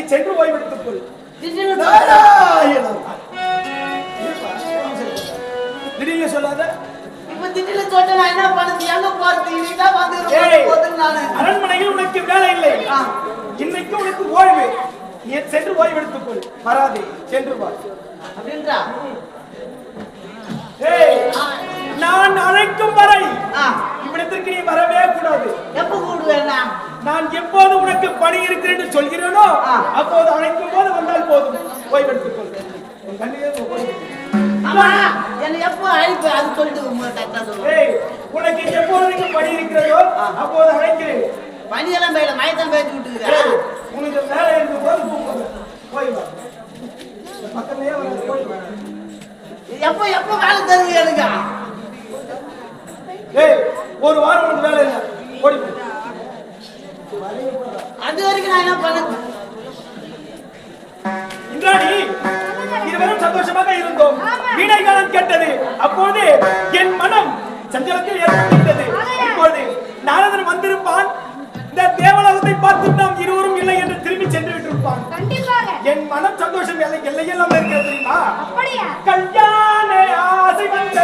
நீ சென்று ஓய்வெடுத்துக் கொள் திடீர்னு சொல்லாத. அரண்மனையில் உனக்கு வேலை இல்லை. இன்னைக்கு உனக்கு ஓய்வு. நீ சென்று ஓய்வெடுத்துக் கொள் வராதே சென்று வா. அப்படின்றா? நான் அழைக்கும் வரை ஆ, இவ்விடத்திற்கு நீ வரவே கூடாது. எப்ப கூடுவேண்ணா நான் எப்போது உனக்கு பணி இருக்கிறேன் சொல்கிறேனோ. அப்போது அழைக்கும் போது வந்தால் போதும். ஓய்வெடுத்துக் உனக்கு எப்போது பணி இருக்கிறதோ அப்போது அழைக்கிறேன். பனியெல்லாம் பெய்யல மயத்தான் பேசி விட்டுக்கிறேன் உனக்கு வேலை இருக்கும் போது. போய் பக்கமே. எப்போ எப்போ வேலை தருவீங்க எனக்கு? ஏய் ஒரு வாரம் உனக்கு வேலை இல்லை. ஓடி. அது வரைக்கும் நான் என்ன பண்ண இந்திராணி இருவரும் சந்தோஷமாக இருந்தோம். வீணை காலம் கேட்டது. அப்போது என் மனம் சஞ்சலத்தில் ஏற்பட்டுவிட்டது இப்பொழுது நாரதன் வந்திருப்பான். இந்த தேவலோகத்தை பார்த்து நாம் இருவரும் இல்லை என்று திரும்பி சென்று விட்டிருப்பான். கண்டிப்பாக. என் மனம் சந்தோஷம் எல்லை எல்லையெல்லாம் இருக்கிறது தெரியுமா? அப்படியா? கல்யாண ஆசை வந்த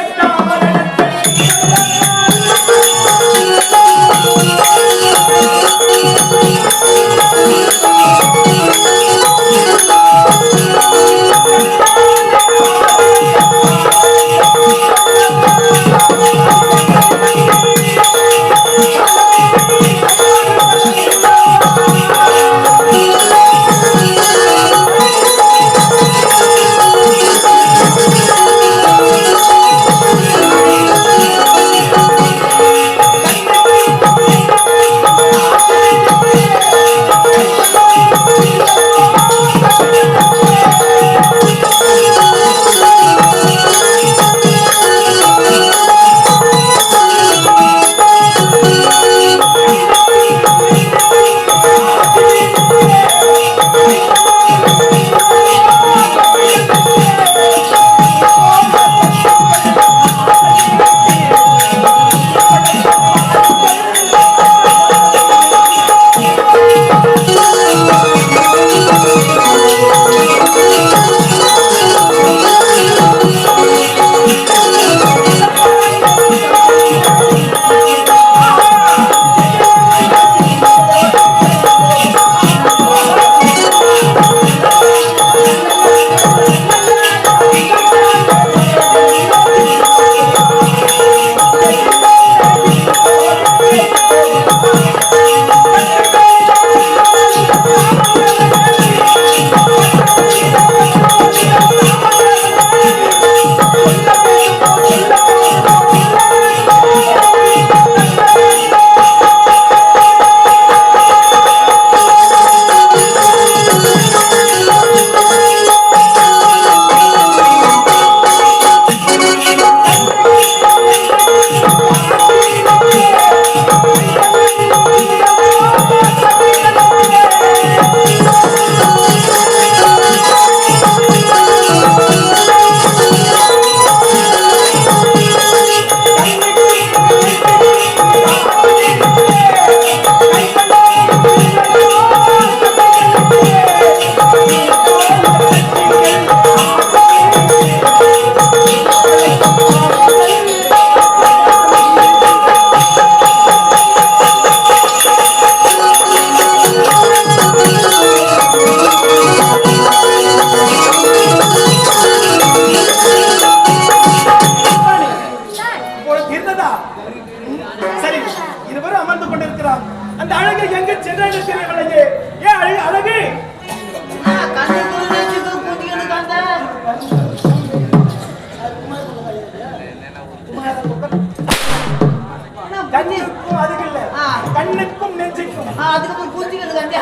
கண்ணுக்கும் அதுகில்ல ஆ. கண்ணுக்கும் நெஞ்சுக்கும். அதுக்கப்புறம் குட்டிகளுக்கு அந்த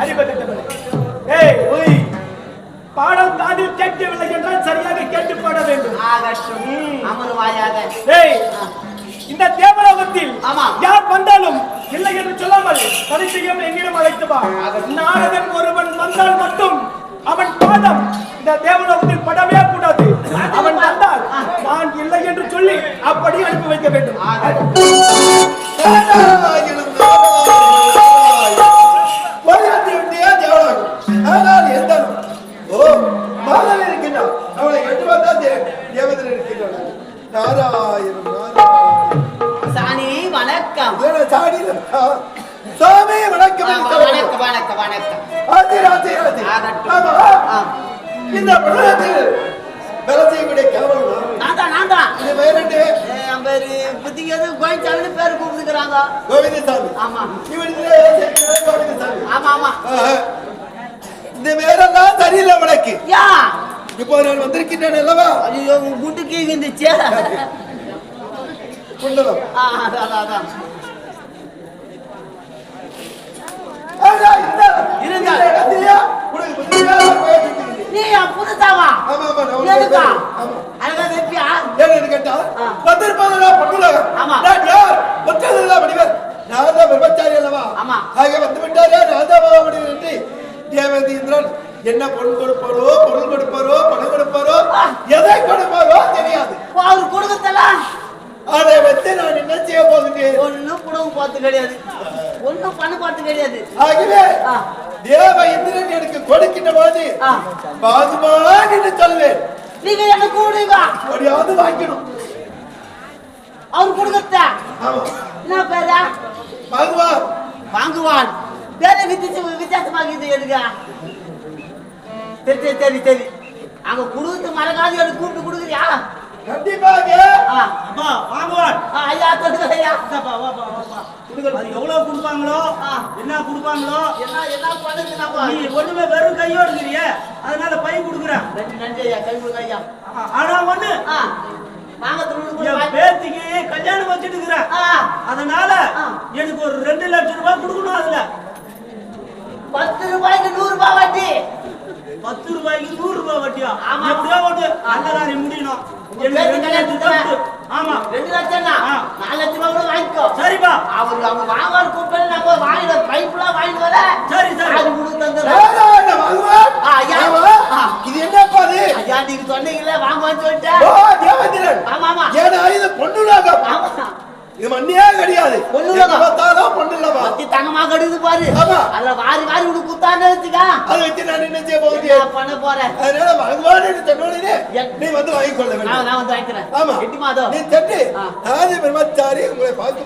அறிவகத்தவளே. ஏய் ஒய் பாடல் காதில் கேட்கவில்லை என்றால் சரியாக கேட்டு பாட வேண்டும். அமர்வாயாக ஏய் இந்த தேவலோகத்தில். யார் வந்தாலும் இல்லை என்று சொல்லாமல் பரிசையும் என்னிடம் அழைத்து வா. நாரதன் ஒருவன் வந்தால் மட்டும் அவன் பாதம் இந்த தேவலோகத்தில் படவே இப்போதைக்கு எது கோயிச்சாமின்னு பேர் கூப்பிட்டுக்கிறாங்க. கோவிந்தசாமி. ஆமா. இவன் இதுல வேலை செய்யக்கூடிய கோவிந்தசாமி. ஆமா ஆமா. இந்த பேரெல்லாம் சரியில்லை உனக்கு. யா. இப்போ நான் வந்திருக்கின்றேன் அல்லவா? ஐயோ உன் குட்டுக்கு இருந்துச்சு குண்டலம் அதான் அதான், இருங்க. நீ ஆமா, ஆமா, நான். ஆமா. அழகா வெப்பியா ஏன்னு கேட்டா, ஆ. வந்திருப்பதெல்லாம் பொண்ணுலகம். ஆமா. யார்? ஒற்றதெல்லாம் வடிவன். நான் தான் பிரம்மச்சாரி அல்லவா? ஆமா. ஆக வந்து விட்டாரே, முடியும் என்று தேவேந்திரன் என்ன பொருள் கொடுப்பாரோ பொருள் கொடுப்பாரோ பணம் கொடுப்பாரோ. எதை கொடுப்பாரோ தெரியாது அவர் கொடுக்கத்தலாம் அதை வச்சு நான் என்ன செய்ய போகிறேன் ஒண்ணும் குடும்பம் பார்த்து கிடையாது ஒண்ணும் பண்ண பார்த்து கிடையாது ஆகவே. தேவ இந்திரன் எனக்கு கொடுக்கின்ற போது ஆ. பாதுமான் என்று சொல்வேன். நீங்க என்ன கூடுங்க? அப்படியாவது வாங்கிக்கணும். அவர் கொடுக்கத்த. என்ன பேரா? பகவான் வாங்குவான் பேரை வித்தியாச வித்தியாசமாக இது எதுக்கா? சரி சரி சரி அங்க குடுக்கத்து மறக்காது எனக்கு கூப்பிட்டு கொடுக்குறியா? கண்டிப்பாக. அப்பா வாங்குவான் ஐயா சொல்லுங்க ஐயா. வாப்பா, வாப்பா, வாப்பா. அது எவ்வளவு கொடுப்பாங்களோ. என்ன கொடுப்பாங்களோ என்ன என்ன நம்ம? நீ ஒண்ணுமே வெறும் கையோடு இருக்கிறிய. அதனால பை கொடுக்குறேன். நன்றி ஐயா. கை கொடுங்க ஐயா. ஆனா ஒண்ணு. பேத்திக்கு கல்யாணம் வச்சுட்டு இருக்கிறேன். ஆ. அதனால. எனக்கு ஒரு ரெண்டு லட்சம் ரூபாய் கொடுக்கணும் அதுல. பத்து ரூபாய்க்கு நூறு ரூபாய் வட்டி. பத்து ரூபாய்க்கு நூறு ரூபாய் வட்டியா? ஆமா. எப்படியோ ஒண்ணு நல்ல காரியம் முடியணும். ஆமா. ரெண்டு லட்சம் தான். நாலு லட்சம் ரூபாய் கூட வாங்கிக்கோ. சரிப்பா. அவர் அவங்க வாங்குவார் கூப்பிட்டு நம்ம வாங்கிட. பைப்லாம் வாங்கிட்டு வர சரி, சரி. அது கொடுத்து. இது என்னப்பா இது ஐயா நீங்க சொன்னீங்கல்ல வாங்குவான்னு சொல்லிட்டேன். ஓ தேவேந்திரன் ஆமா ஆமா ஏன்னா இது பொண்ணுலகம் ஆமா. இது மண்ணியே கிடையாது. எங்க பார்த்தாலும் பொண்ணுலகம் பத்தி தங்கமா கடுது பாரு. ஆமா. அதுல வாரி வாரி உனக்கு குத்தான்னு வச்சுக்கா அதை வச்சு நான் என்ன செய்ய நான் பண்ண போறேன் அதனால என்று சொன்னோடனே நீ வந்து வாங்கிக்கொள்ள நான் வேண்டும். நான் வந்து வாங்கிக்கிறேன். ஆமா. எட்டு நீ பிரம்மச்சாரி உங்களை பார்த்து.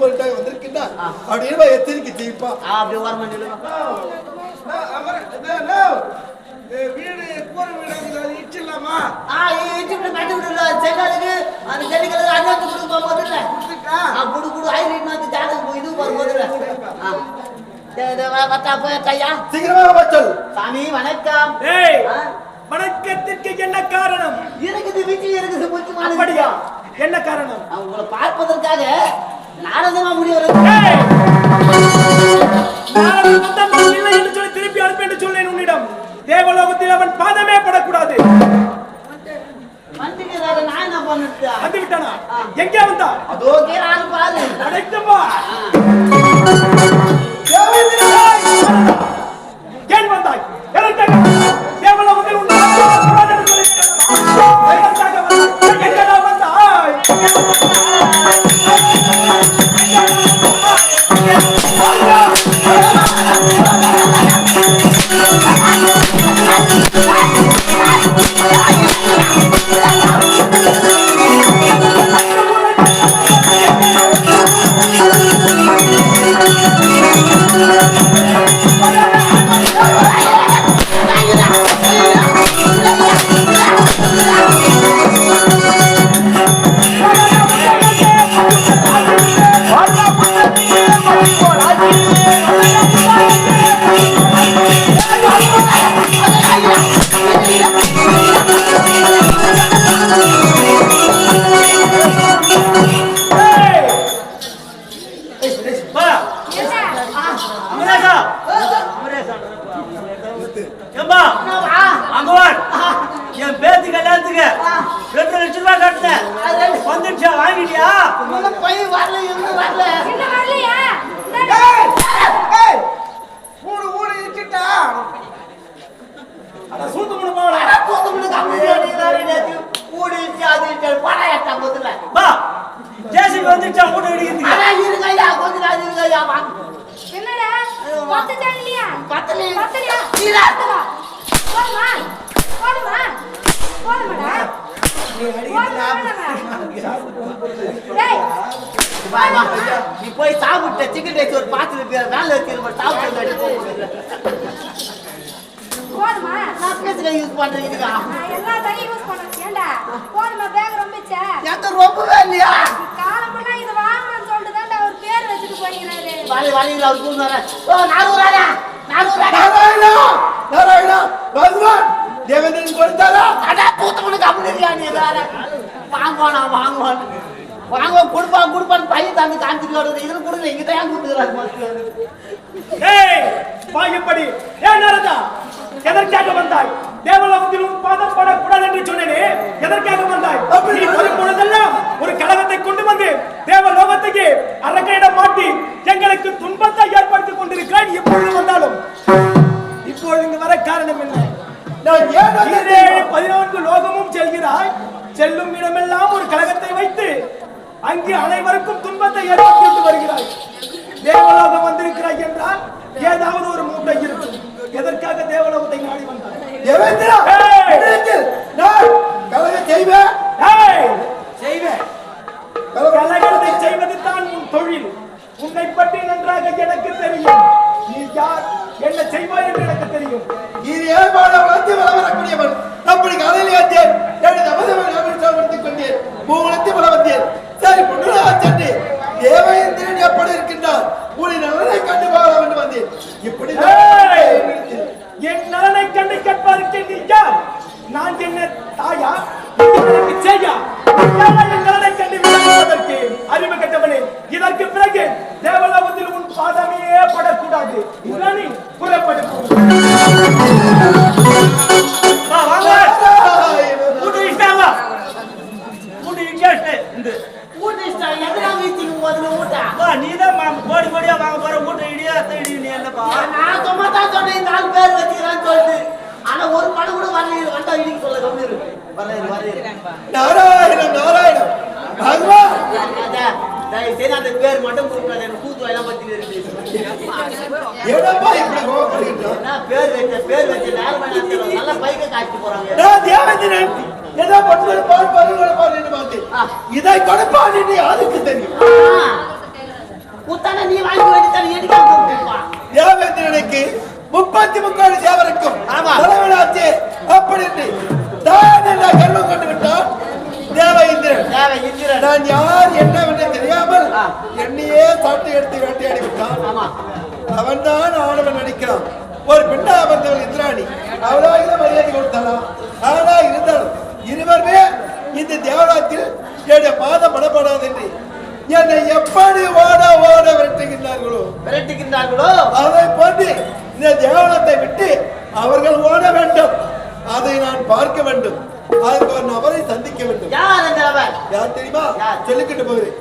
அப்படின்னு அப்படி ஓரமா நில்லுங்க வீடு கூரை வீடு இச்சிடலாமா ஆ கட்டி அந்த செடிகளுக்கு அண்ணாத்து கொடுக்க போகும்போது ஆ குடு குடு. ஐ வந்து ஜாதகம் இது வரும்போது சீக்கிரமாக வச்சல் சாமி வணக்கம். வணக்கத்திற்கு என்ன காரணம்? இருக்குது வீட்டில் இருக்குது விஷயம். என்ன காரணம்? நான் உங்களை பார்ப்பதற்காக நாரதமா முடிவு வரலையா முதல்ல போய் வரல இருந்து வரல. என்ன வரலையா? ஏய் ஏய் ஊடு ஊடு இச்சிட்டா அட சூத்து முன்னு போடா. அட சூத்து முன்னு கம்மியா நீ தாரிடே ஊடு இச்சி அது இச்சி படையட்ட முதல்ல வா. ஜேசிபி வந்துச்சா ஊடு என்னடா? பத்து ஜன்னலியா பத்தல போடுமா போடுமா போடுமாடா போய் சாப்பிட்ட சிக்கன் ரைஸ் ஒரு பாத்துல பேர் வேலை வச்சிருப்ப சாப்பிட்டு போதுமா? நான் பேசுற யூஸ் பண்றீங்க நான் எல்லா தண்ணியும் யூஸ் பண்ணேன் ஏண்டா? போதுமா? பேக் ரொம்பிச்சா? எங்க ரொம்பவே இல்லையா? காலம்புனா இது வாங்கணும்னு சொல்லிட்டு தான்டா அவர் பேர் வச்சுட்டு போயிருக்கிறாரு வாலி வாலியில் அவர் கூந்தார ஓ நானூறாடா நானூறாடா நாராயணா! நாராயணா! பகவான் தேவேந்திரன் கொடுத்தாரா? அடா பூத்தவனுக்கு அப்படி இருக்கியா நீ வேற? வாங்குவானா வாங்குவான். வாங்குவான் கொடுப்பான் கொடுப்பான் பையன் தாண்டி காமிச்சிட்டு வருது. இதுல கொடுங்க இங்க தான் கொடுத்துக்கிறாரு ஏய் வாயப்படி ஏன் நாரதா எதற்காக வந்தாய்? தேவலோகத்தில் உன் பாதம் படக்கூடாது என்று சொன்னேனே எதற்காக வந்தாய்? நீ வரும் பொழுதெல்லாம் ஒரு கழகத்தை கொண்டு வந்து தேவலோகத்துக்கு அரக்கையிடம் மாட்டி எங்களுக்கு துன்பத்தை ஏற்படுத்திக் கொண்டிருக்கிறாய். எப்பொழுது வந்தாலும் இப்பொழுது இங்கு வர காரணம் என்ன? நான் தெரியுமா? பதினான்கு லோகமும் செல்கிறாய். செல்லும் இடமெல்லாம் ஒரு கழகத்தை வைத்து அங்கு அனைவருக்கும் துன்பத்தை ஏற்படுத்தி வருகிறாய். தேவலோகம் வந்திருக்கிறாய் என்றால் ஏதாவது ஒரு மூட்டை இருக்கும். எதற்காக தேவலோகத்தை நாடி வந்தாய்? தேவேந்திரா நான் கலகம் செய்வேன்! செய்வேன். கலகத்தை செய்வது தான் உன் தொழில். உன்னை பற்றி நன்றாக எனக்கு தெரியும். நீ யார்? என்ன செய்வாய் என்று எனக்கு தெரியும். இது ஏற்பாடு வளர்த்து வளரக்கூடிய பேர் வச்ச பேர் வச்ச நேரம் வேணாம் நல்ல பைக்கை காட்டி போறாங்க. நான் தேவேந்திரன் ஏதோ கொடுப்பான் என்று பார்த்தேன் இதை கொடுப்பான் என்று யாருக்கு தெரியும்? குத்தான நீ வாங்கி கூப்பிட்டுப்பா தேவேந்திரனுக்கு முப்பத்தி முக்காடு தேவருக்கும் ஆமா. தலைவனாச்சு அப்படி என்று நான் என்ன கர்வம் கொண்டு விட்டான் தேவேந்திரன். தேவை இந்திரன் நான் யார் என்னவென்று தெரியாமல். என்னையே சாட்டை எடுத்து வேட்டையாடி விட்டான் அவன் தான் ஆடவன் நடிக்கிறான் ஒரு பெண்ணா வந்தவள் இந்திராணி. அவளாக மரியாதை கொடுத்தாளா ஆனா இருந்தாலும் இருவருமே இந்த தேவராத்தில் என்னுடைய பாதம் படப்படாது என்று என்னை எப்படி ஓட ஓட விரட்டுகின்றார்களோ? விரட்டுகின்றார்களோ? அதை போன்று இந்த தேவலத்தை விட்டு அவர்கள் ஓட வேண்டும். அதை நான் பார்க்க வேண்டும். அதுக்கு ஒரு நபரை சந்திக்க வேண்டும். யார் தெரியுமா? சொல்லிக்கிட்டு போகிறேன்.